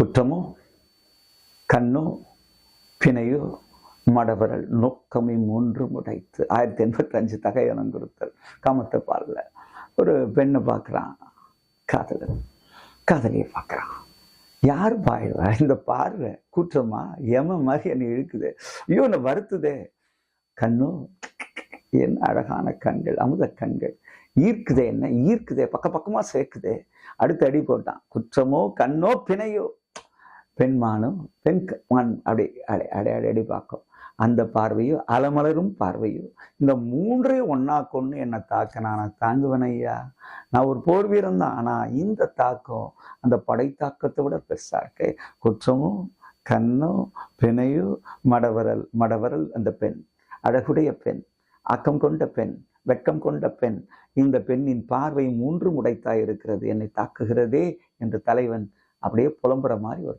குற்றமோ கண்ணோ பிணையோ மடவரல் நோக்கமே மூன்று முடைத்து ஆயிரத்தி எண்பத்தி அஞ்சு தகையனம் கொடுத்தல். காமத்தை பாடல. ஒரு பெண்ணை பார்க்குறான். காதலர் காதலியை பார்க்குறான். யார் பாய்வா இந்த பார்வை குற்றமா? எம மாதிரி என்னை இழுக்குது. ஐயோ என்னை வருத்துதே. கண்ணு என்ன அழகான கண்கள் அமுத கண்கள். ஈர்க்குதே என்ன? ஈர்க்குதே. பக்க பக்கமாக சேர்க்குதே. அடுத்து அடி போட்டான். குற்றமோ கண்ணோ பிணையோ? பெண்மானும் பெண் மண் அப்படி அடை அடை அடை அடி பார்க்கும். அந்த பார்வையும் அலமலரும் பார்வையும் இந்த மூன்றே ஒன்னா கொண்டு என்னை தாக்க நான் தாங்குவேன் ஐயா. நான் ஒரு போர் வீரன் தான் ஆனால் இந்த தாக்கம் அந்த படை தாக்கத்தை விட பெருசாக இருக்கு. குற்றமோ கண்ணும் பிணையோ மடவரல் மடவரல் அந்த பெண் அழகுடைய பெண் அக்கம் கொண்ட பெண் வெட்கம் கொண்ட பெண் இந்த பெண்ணின் பார்வை மூன்று முடைத்தாய் இருக்கிறது என்னை தாக்குகிறதே என்று தலைவன் அப்படியே புலம்புற மாதிரி ஒரு